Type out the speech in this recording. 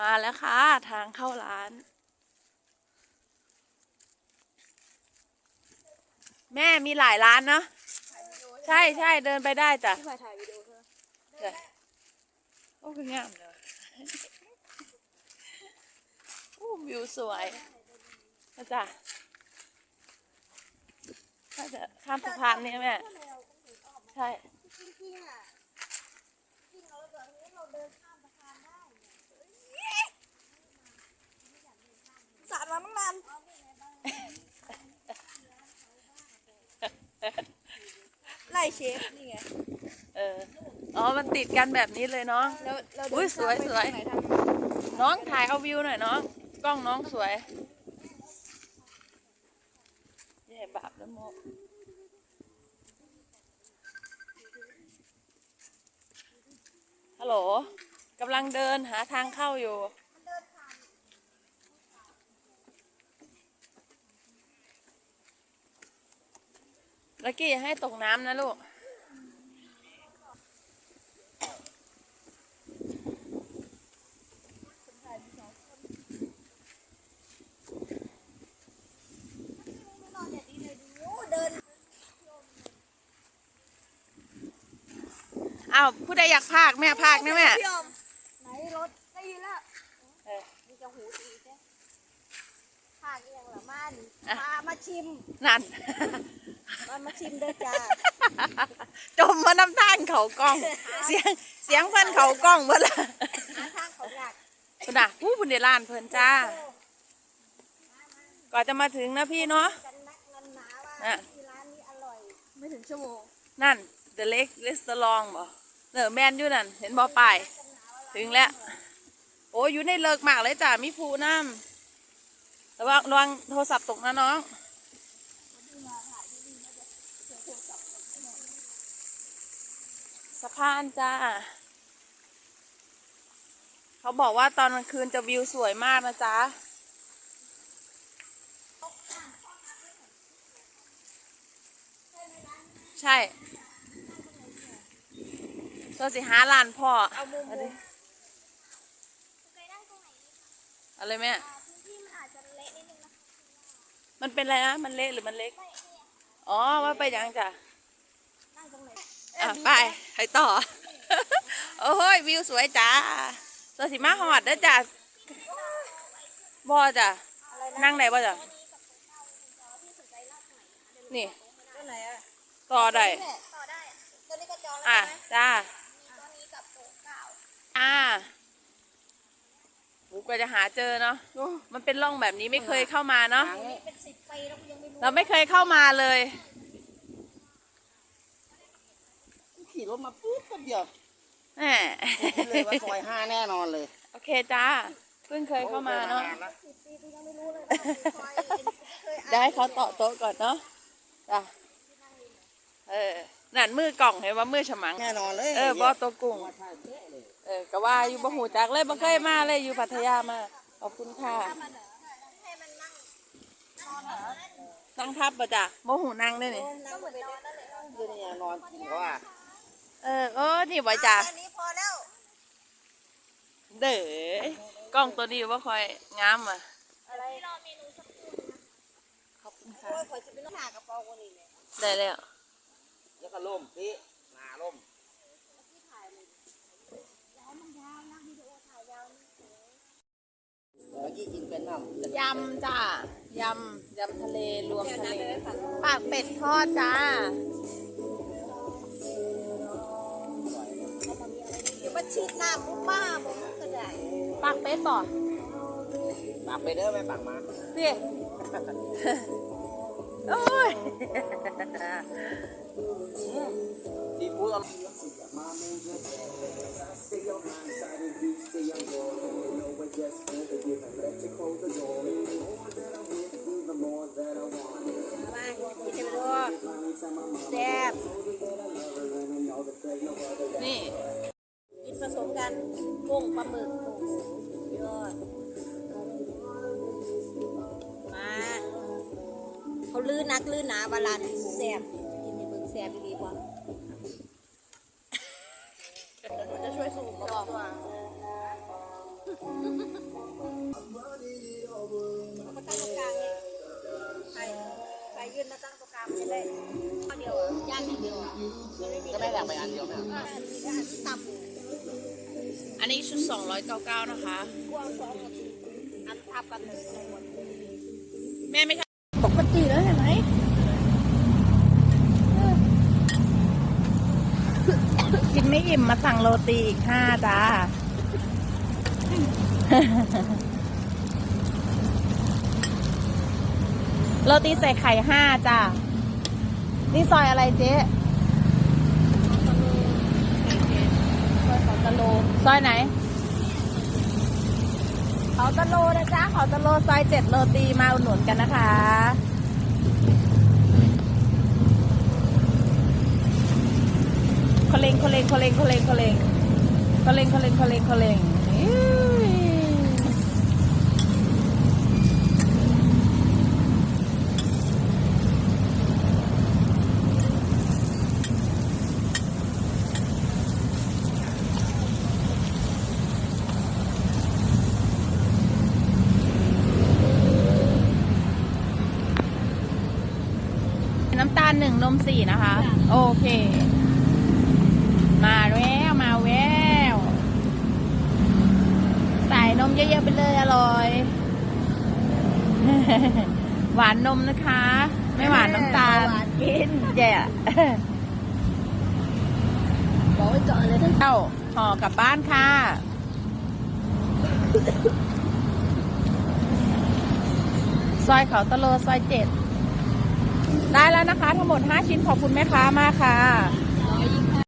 มาแล้วค่ะ ทางเข้าร้าน แม่มีหลายร้านเนาะใช่ใช่เดินไปได้จ้ะที่มาถ่ายวิดีโอใช่ไหมจ้ะโอ้คืองามเลยโอ้วิวสวยนะจ้ะถ้าจะข้ามสะพานนี่แม่ใช่จริงๆอะจริงเราเดินเราเดินข้ามสะพานได้ สาดมาตั้งนานไล่เชฟนี่ไง เออ อ๋อ มันติดกันแบบนี้เลยเนาะแล้วเราอุ๊เดิยนสวยข้ามไปสวยทางไหนทางน้องถ่ายเอาวิวหน่อยน้อง กล้องน้องสวยแย่บาปแล้วโมฮัลโหลกำลังเดินหาทางเข้าอยู่ ลักกี้อย่าให้ตกน้ำนะลูกนอนอย่างนี้เลยดูเดินอ้าวผู้ใดอยากพากแม่พากนะแม่ พี่อมไหนรถได้ยินแล้วเออ มีจะหูตีใช่ผ่านเอียงเหรอมาดิอะมามาชิม นั่น มามาชิมเด้อจ้าจมมาน้ำท่านเขากล้อง เสียงเสียงเพิ่นเขากล้องเมื่อละหาทางเขาอยากคุณน่ะผู้บุญเดลานเพิ่นจ้าก่อนจะมาถึงนะพี่เนาะกันนักกันหนาว่าอะที่ร้านนี้อร่อย ไม่ถึงชั่วโมง นั่น The Lake Restaurant บ่เนอแมนอยู่นั่น เห็นบ่ป้ายถึงแล้ว โอ้ยอยู่ในเลิกมากเลยจ้ามีภูน้ำแต่ว่าระวังโทรศัพท์ตกนะน้อง สะพานจ้า เขาบอกว่าตอนกลางคืนจะวิวสวยมากนะจ๊ะใช่ตัวสิหาหลานพ่อ เอามุมเอามุดิมเคยนั่งตรงไหนเอาเลยแม่พื้นที่มันอาจจะเละนิดนึงนะมันเป็นอะไรนะ มันเละหรือมันเล็ก อ๋อว่าไปยังจ้ะนั่งตรงไหน อะไปไปต่อ โอ้ยวิวสวยจ้าตัวสิมาหอดเด้อจ้ะบ่จ้ะอะไรนะนั่งไหนบ่จ้ะนี่ตัวไหนอะต่อได้เนี่ยต่อได้อะตัวนี้ก็จองแล้วอะใช่ไหมจ้ามีตัวนี้กับตัวเก่าอ่าหูกว่าจะหาเจอเนาะมันเป็นร่องแบบนี้ไม่เคยเข้ามาเนาะตัวนี้เป็นสิบปีแล้วกูยังไม่รู้เราไม่เคยเข้ามาเลย ขี่รถมาปุ๊บแป๊บเดียวแหมคิดเลยว่าซอยห้าแน่นอนเลยโอเคจ้าเพิ่งเคยเข้ามาเนาะสิบปีกูยังไม่รู้เลยว่าเป็นซอยเอ็นกูไม่เคยอ่านได้เขาต่อโต๊ะก่อนเนาะจ้ะเออนั่นมือกล่องเห็นว่ามือฉมังแน่นอนเลยเออบอตัวกุ้งใช่เป๊ะเลยเออก็ว่าอยู่บ่หูจักเลยบ่เคยมาเลยอยู่พัทยามาขอบคุณค่ะให้มันนั่งนอนเหรอนั่งทับบ่จ้ะบ่หูนั่งได้นี่นั่งเหมือนนอนนั่นเลยคือนี่นอนจริงว่าเออโอ้ นี่บ่จ้ะอันนี้พอแล้ว เด้อกล้องตัวนี้ว่าคอยงามอะอะไรรอเมนูสักครู่ขอบคุณโอ้ค่ะยขอจะไปน้องหากระเป๋าคนนี้เนี่ยได้แล้วแล้วก็ล่มพี่หนาล่มแล้วมันยาวนะวิดีโอถ่ายยาวนี่สวยเมื่อกี้กินเป็นน้ำยำจ้ะยำยำทะเลรวมทะเลปากเป็ดทอดจ้า เดี๋ยวมาชีดหน้าปุ๊บป้าผมก็ได้ปากเป็ดบ่ปากไปเด้อไม่ปากมาสิโอ้ยซีฟู้ด นักลื่นหนาบาลานแซ่บกินในเบิ่งแซ่บดีกว่ามันจะช่วยสูงกว่ามาตั้งตรงกลางเนี่ยใครใครยืนมาตั้งตรงกลางจะได้ข้อเดียวอะอย่างเดียวอะก็ได้แบ่งไปอันเดียวนะตับอันนี้ชุดสองร้อยเก้าเก้านะคะอันทับกันเลยแม่ไม่ปกติแล้ว ไหมกินไม่อิ่มมาสั่งโรตีอีกห้าจ้า โรตีใส่ไข่ห้าจ้า นี่ซอยอะไรเจ๊ซอยเขาตะโล ซอยไหน เขาตะโลนะจ๊ะเขาตะโลซอยเจ็ดโรตีมาอุดหนุนกันนะคะ โคเลงโคเลงโคเลงโคเลงโคเลงโคเลงโคเลงโคเลงโคเลงอิ๊วน้ำตาลหนึ่งนมสี่นะคะ โอเค มาแล้วมาแววใส่นมเยอะๆไปเลยอร่อย หวานนมนะคะ ไม่หวานน้ำตาลหวานกินแย่บอกไว้ก่อนเลยท่านเอ้าห่อกลับบ้านค่ะ ซอยเขาตะโลซอยเจ็ดได้แล้วนะคะ ทั้งหมด 5 ชิ้นขอบคุณแม่ค้ามากค่ะ